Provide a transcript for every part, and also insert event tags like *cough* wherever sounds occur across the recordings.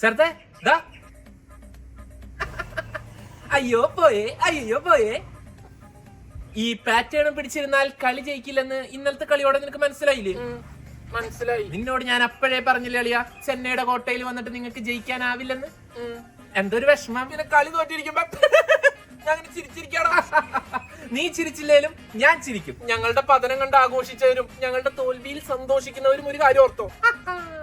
ശരത്തെ ദാ അയ്യോ പോയേ അയ്യോ പോയേ. ഈ പാറ്റേൺ പിടിച്ചിരുന്നാൽ കളി ജയിക്കില്ലെന്ന് ഇന്നലത്തെ കളിയോടെ നിനക്ക് മനസ്സിലായില്ലേ? മനസ്സിലായി. നിന്നോട് ഞാൻ അപ്പോഴേ പറഞ്ഞില്ലേ അളിയ? ചെന്നൈയുടെ കോട്ടയിൽ വന്നിട്ട് നിങ്ങൾക്ക് ജയിക്കാനാവില്ലെന്ന്? എന്തൊരു വിഷമം. പിന്നെ കളി തോറ്റിരിക്കുമ്പോ ഞാൻ അങ്ങനെ ചിരിച്ചിരിക്കാടാ നീ ചിരിച്ചില്ലേലും ഞാൻ ചിരിക്കും. ഞങ്ങളുടെ പതനം കണ്ട് ആഘോഷിച്ചവരും ഞങ്ങളുടെ തോൽവിയിൽ സന്തോഷിക്കുന്നവരും ഒരു കാര്യം ഓർത്തോ? *laughs*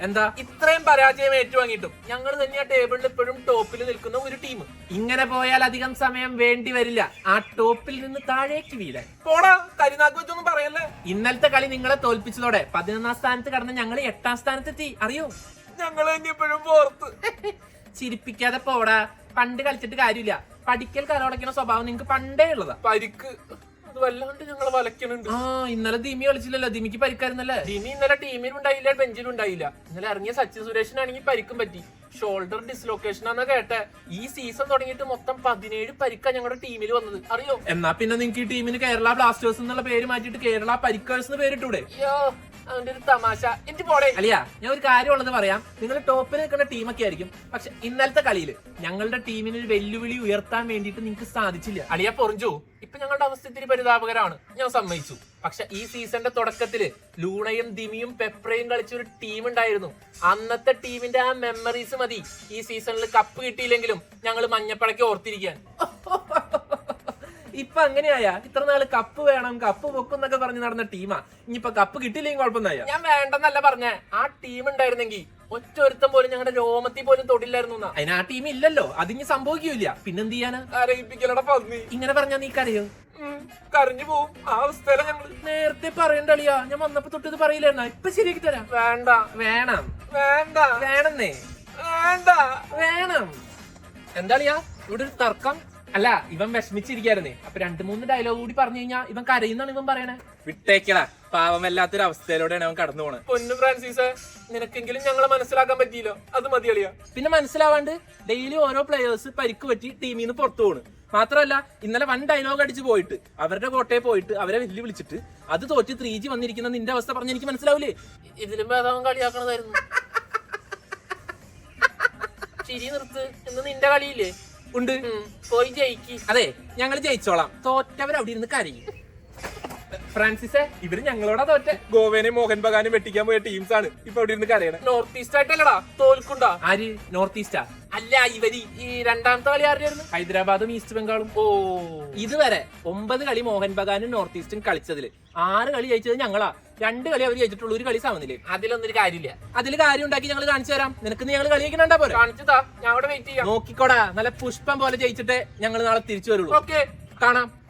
എന്താ? ഇത്രയും പരാജയം ഏറ്റുവാങ്ങിയിട്ടും ഞങ്ങൾ തന്നെ ആ ടേബിളിൽ ഇപ്പോഴും ടോപ്പിൽ നിൽക്കുന്ന ഒരു ടീം. ഇങ്ങനെ പോയാൽ അധികം സമയം വേണ്ടി വരില്ല. ആ ടോപ്പിൽ നിന്ന് താഴേക്ക് വീഴാൻ. പോടാ കരിനാക്ക് വെച്ചൊന്നും പറയല്ലേ? ഇന്നലത്തെ കളി നിങ്ങളെ തോൽപ്പിച്ചതോടെ പതിനൊന്നാം സ്ഥാനത്ത് കടന്ന് ഞങ്ങൾ എട്ടാം സ്ഥാനത്തെത്തി. അറിയോ? ഞങ്ങൾ തന്നെ ഇപ്പോഴും പുറത്ത് ചിരിപ്പിക്കാതെ പോടാ. പണ്ട് കളിച്ചിട്ട് കാര്യമില്ല. പഠിക്കൽ കലോടക്കുന്ന സ്വഭാവം നിങ്ങക്ക് പണ്ടേ ഉള്ളതാ. പരിക്ക്. വല്ലാണ്ട് ഞങ്ങൾ വലക്കണുണ്ട് ആ ഇന്നലെ ദിമി കളിച്ചില്ലല്ലോ. ദിമിക്ക് പരിക്കായിരുന്നല്ലേ? ദിമി ഇന്നലെ ടീമിലും ഉണ്ടായില്ല ബെഞ്ചിലും ഉണ്ടായില്ല ഇന്നലെ ഇറങ്ങിയ സച്ചിൻ സുരേഷിനാണെങ്കിൽ പരിക്കും പറ്റി. ഷോൾഡർ ഡിസ്ലൊക്കേഷൻ ആണെന്ന് കേട്ടെ. ഈ സീസൺ തുടങ്ങിയിട്ട് മൊത്തം പതിനേഴ് പരിക്കാ ഞങ്ങളുടെ ടീമിൽ വന്നത്. അറിയോ? എന്നാ പിന്നെ നിങ്ങൾക്ക് ഈ ടീമിന് കേരള ബ്ലാസ്റ്റേഴ്സ് എന്നുള്ള പേര് മാറ്റിയിട്ട് കേരള പരിക്കേഴ്സ് എന്ന് പേരിട്ടൂടെ? അയ്യോ അവന്റെ ഒരു തമാശ. എനിക്ക് പോടെ അലിയ ഞാൻ ഒരു കാര്യമുള്ളത് പറയാം. നിങ്ങൾ ടോപ്പിൽ നിൽക്കുന്ന ടീമൊക്കെ ആയിരിക്കും. പക്ഷെ ഇന്നലത്തെ കളിയിൽ ഞങ്ങളുടെ ടീമിന് ഒരു വെല്ലുവിളി ഉയർത്താൻ വേണ്ടിയിട്ട് നിങ്ങൾക്ക് സാധിച്ചില്ല. അലിയ പൊറിഞ്ചു. ഇപ്പൊ ഞങ്ങളുടെ അവസ്ഥ ഇത്തിരി പരിതാപകരമാണ്. ഞാൻ സമ്മതിച്ചു. പക്ഷെ ഈ സീസണിന്റെ തുടക്കത്തിൽ ലൂണയും ദിമിയും പെപ്രയും കളിച്ച ഒരു ടീം ഉണ്ടായിരുന്നു. അന്നത്തെ ടീമിന്റെ ആ മെമ്മറീസ് മതി. ഈ സീസണിൽ കപ്പ് കിട്ടിയില്ലെങ്കിലും ഞങ്ങൾ മഞ്ഞപ്പടയ്ക്ക് ഓർത്തിരിക്കാൻ. ഇപ്പൊ അങ്ങനെയായ. ഇത്ര നാൾ കപ്പ് വേണം കപ്പ് പൊക്കും എന്നൊക്കെ പറഞ്ഞ് നടന്ന ടീമാ ഇനിയിപ്പൊ കപ്പ് കിട്ടിയില്ലെങ്കിൽ കുഴപ്പമൊന്നായ ഞാൻ വേണ്ടെന്നല്ല പറഞ്ഞേ. ആ ടീം ഉണ്ടായിരുന്നെങ്കിൽ ഒറ്റ ഒരുത്തം പോലും ഞങ്ങളുടെ രോമത്തിൽ പോലും തൊടില്ലായിരുന്നു അതിന് ആ ടീം ഇല്ലല്ലോ. അതിന് സംഭവിക്കൂല പിന്നെന്ത് ചെയ്യാനാ? ഇങ്ങനെ പറഞ്ഞാ നീ കരയോ. കരഞ്ഞു പോവും. ആ അവസ്ഥയില ഞങ്ങൾ. നേരത്തെ പറയണ്ട അളിയാ. ഞാൻ വന്നപ്പോ തൊട്ട് ഇത് പറയില്ലായിരുന്ന ഇപ്പൊ ശരിയാക്കി തരാം. വേണ്ട. വേണം. വേണ്ട. വേണമെന്നേ. വേണ്ട. വേണം. എന്താ അളിയാ? ഇവിടെ ഒരു തർക്കം. അല്ല ഇവൻ വിഷമിച്ചിരിക്കായിരുന്നേ. അപ്പൊ രണ്ട് മൂന്ന് ഡയലോഗ് കൂടി പറഞ്ഞു കഴിഞ്ഞാ ഇവൻ കരയുന്നാണ് ഇവൻ പറയണേ. വിട്ടേക്കടാ. പാവമല്ലാത്തൊരു അവസ്ഥയിലൂടെയാണ് അവൻ കടന്നു പോണത് പൊന്നു ഫ്രാൻസിസ് നിനക്കെങ്കിലും ഞങ്ങളെ മനസ്സിലാക്കാൻ പറ്റിയില്ലോ? അത് മതി അളിയ. പിന്നെ മനസ്സിലാവാണ്ട് ഡെയിലി ഓരോ പ്ലെയേഴ്സ് പരിക്ക് പറ്റി ടീമിൽ നിന്ന് പുറത്തു പോണ്. മാത്രമല്ല ഇന്നലെ വൺ ഡയലോഗ് അടിച്ച് പോയിട്ട് അവരുടെ കോട്ടയെ പോയിട്ട് അവരെ വെല്ലുവിളിച്ചിട്ട് അത് തോറ്റ് ത്രീ ജി വന്നിരിക്കുന്ന നിന്റെ അവസ്ഥ പറഞ്ഞ എനിക്ക് മനസ്സിലാവൂലേ? ഇതിലും ഭേദം കളിയാക്കണതായിരുന്നു. ചിരി നിർത്ത്. ഇന്ന് നിന്റെ കളിയില്ലേ? ഉണ്ട്. പോയി ജയിക്ക്. അതെ ഞങ്ങൾ ജയിച്ചോളാം. തോറ്റവർ അവിടെ ഇരുന്ന് കരയും. ഫ്രാൻസിസെ ഇവർ ഞങ്ങളോടാ തോറ്റ. ഗോവനെ മോഹൻ ബഗാനും വെട്ടിക്കാൻ പോയ ടീംസ് ആണ് ഇപ്പൊ അവിടെ ഇരുന്ന് കരയണേ. നോർത്ത് ഈസ്റ്റ് ആയിട്ടല്ലടാ തോൽക്കുണ്ടാ? ആര്? നോർത്ത് ഈസ്റ്റാ അല്ല ഇവർ ഈ രണ്ടാമത്തെ കളി ആരുടെയായിരുന്നു ഹൈദരാബാദും ഈസ്റ്റ് ബംഗാളും ഓ. ഇതുവരെ ഒമ്പത് കളി മോഹൻ ബഗാനും നോർത്ത് ഈസ്റ്റും കളിച്ചതിൽ. ആറ് കളി ജയിച്ചത് ഞങ്ങളാ. രണ്ട് കളി അവർ ജയിച്ചിട്ടുള്ളൂ ഒരു കളി സാവുന്നില്ലേ അതിലൊന്നും ഒരു കാര്യമില്ല. അതിൽ കാര്യം ഉണ്ടാക്കി ഞങ്ങൾ കാണിച്ചു തരാം. നിനക്ക് ഞങ്ങൾ കളിയാക്കണ്ടാ പോലെ കാണിച്ചതാ ഞാൻ അവിടെ വെയിറ്റ് ചെയ്യാം. നോക്കിക്കോടാ നല്ല പുഷ്പം പോലെ ജയിച്ചിട്ട് ഞങ്ങൾ നാളെ തിരിച്ചു വരുള്ളൂ. ഓക്കെ കാണാം.